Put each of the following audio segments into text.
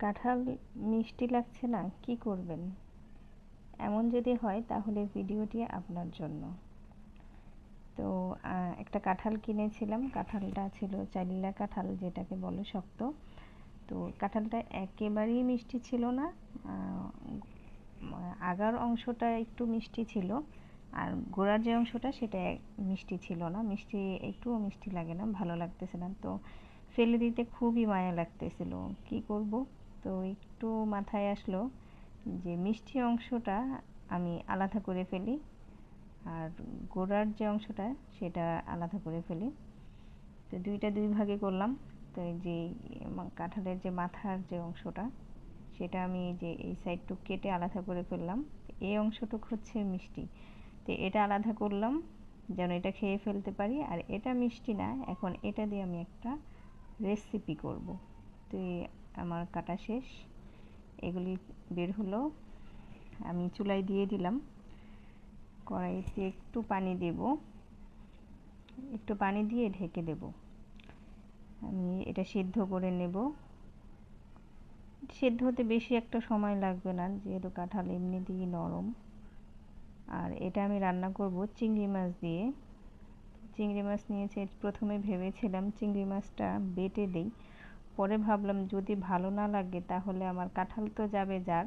কাঁঠাল মিষ্টি লাগছে না? কি করবেন? এমন যদি হয় তাহলে ভিডিওটি আপনার জন্য। তো একটা কাঁঠাল কিনেছিলাম। কাঁঠালটা ছিল চালিলা কাঁঠাল যেটাকে বলে শক্ত। তো, কাঁঠালটা একেবারেই মিষ্টি ছিল না। আগার অংশটা একটু মিষ্টি ছিল। আর গোড়ার যে অংশটা সেটা মিষ্টি ছিল না। মিষ্টি, একটুও মিষ্টি লাগে না। ভালো লাগতেছে না। তো, ফেলে দিতে খুবই মায়া লাগতেছিল। কি করব? তো একটু মাথায় আসলো যে মিষ্টি অংশটা আমি আলাদা করে ফেলি আর গোড়ার যে অংশটা সেটা আলাদা করে ফেলি। তো দুইটা দুই ভাগে করলাম। তো যে কাঁঠালের যে মাথার যে অংশটা সেটা আমি যে এই সাইডটুক কেটে আলাদা করে ফেললাম। এই অংশটুক হচ্ছে মিষ্টি। তো এটা আলাদা করলাম যেন এটা খেয়ে ফেলতে পারি। আর এটা মিষ্টি না, এখন এটা দিয়ে আমি একটা রেসিপি করব। তো আমার কাটা শেষ। এগুলি বের হলো। আমি চুলায় দিয়ে দিলাম। কড়াইতে একটু পানি দেব। একটু পানি দিয়ে ঢেকে দেব। আমি এটা সিদ্ধ করে নেব। সেদ্ধ হতে বেশি একটা সময় লাগবে না, যেহেতু কাঁঠাল এমনিতেই নরম। আর এটা আমি রান্না করব চিংড়ি মাছ দিয়ে। চিংড়ি মাছ নিয়েছে প্রথমে ভেবেছিলাম চিংড়ি মাছটা বেটে দেই। পরে ভাবলাম, যদি ভালো না লাগে, তাহলে আমার কাঁঠাল তো যাবে, যাক।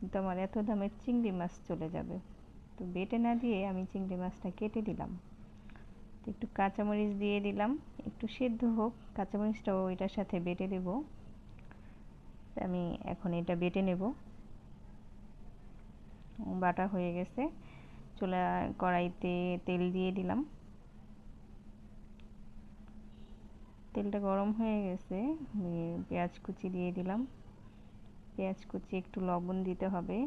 কিন্তু আমার এত দামের চিংড়ি মাছ চলে যাবে। তো বেটে না দিয়ে আমি চিংড়ি মাছটা কেটে দিলাম। একটু কাঁচামরিচ দিয়ে দিলাম। একটু সেদ্ধ হোক, কাঁচামরিচটাও এটার সাথে বেটে দেব আমি এখন এটা বেটে নেব। বাটা হয়ে গেছে। চুলা কড়াইতে তেল দিয়ে দিলাম। তেলটা গরম হয়ে গেছে পেঁয়াজ কুচি দিয়ে দিলাম। পেঁয়াজ কুচি একটু লবণ দিতে হবে,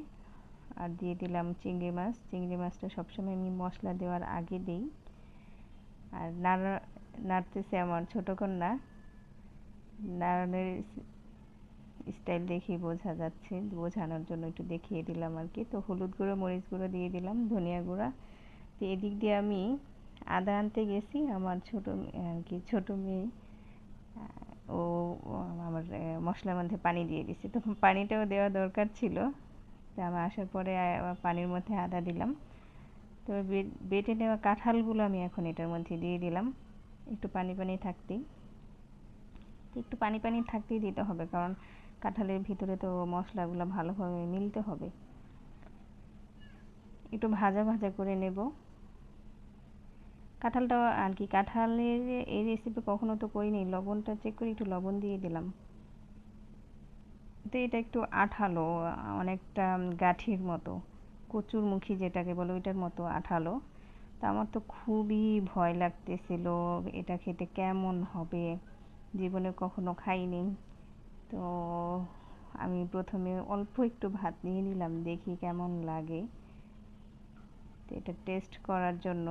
আর দিয়ে দিলাম চিংড়ি মাছ। চিংড়ি মাছটা সবসময় আমি মশলা দেওয়ার আগে দিই। আর নাড়া, নাড়তেছে আমার ছোটো কন্যা। নাড়ানোর স্টাইল দেখেই বোঝা যাচ্ছে, বোঝানোর জন্য একটু দেখিয়ে দিলাম আর কি। তো হলুদ গুঁড়ো, মরিচ গুঁড়ো দিয়ে দিলাম, ধনিয়া গুঁড়া। তো এদিক দিয়ে আমি আদা আনতে গেছি, আমার ছোটো, আর কি ছোটো মেয়ে। ও আমার মশলার মধ্যে পানি দিয়ে দিছি। তো পানিটাও দেওয়া দরকার ছিল। তো আমি আসার পরে পানির মধ্যে আদা দিলাম। তো বেটে নেওয়া কাঁঠালগুলো আমি এখন এটার মধ্যে দিয়ে দিলাম। একটু পানি পানি থাকতেই। একটু পানি পানি থাকতেই দিতে হবে, কারণ কাঁঠালের ভিতরে তো মশলাগুলো ভালোভাবে মিলতে হবে। একটু ভাজা ভাজা করে নেব। কাঁঠালটা আর কি কাঁঠালের এই রেসিপি কখনো তো করিনি, লবণটা চেক করে একটু লবণ দিয়ে দিলাম। তো এটা একটু আঠালো, অনেকটা গাঠির মতো কচুর মুখী যেটাকে বলে ওইটার মতো আঠালো। তা আমার তো খুবই ভয় লাগতেছিল এটা খেতে কেমন হবে, জীবনে কখনো খাইনি। তো আমি প্রথমে অল্প একটু ভাত নিয়ে নিলাম, দেখি কেমন লাগে। তো এটা টেস্ট করার জন্য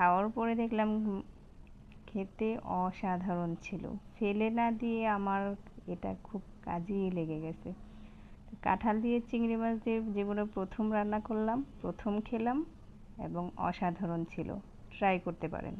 খাওয়ার পরে দেখলাম খেতে অসাধারণ ছিল। ফেলে না দিয়ে আমার এটা খুব কাজেই লেগে গেছে। কাঁঠাল দিয়ে চিংড়ি মাছ দিয়ে জীবনে প্রথম রান্না করলাম, প্রথম খেলাম এবং অসাধারণ ছিল। ট্রাই করতে পারেন।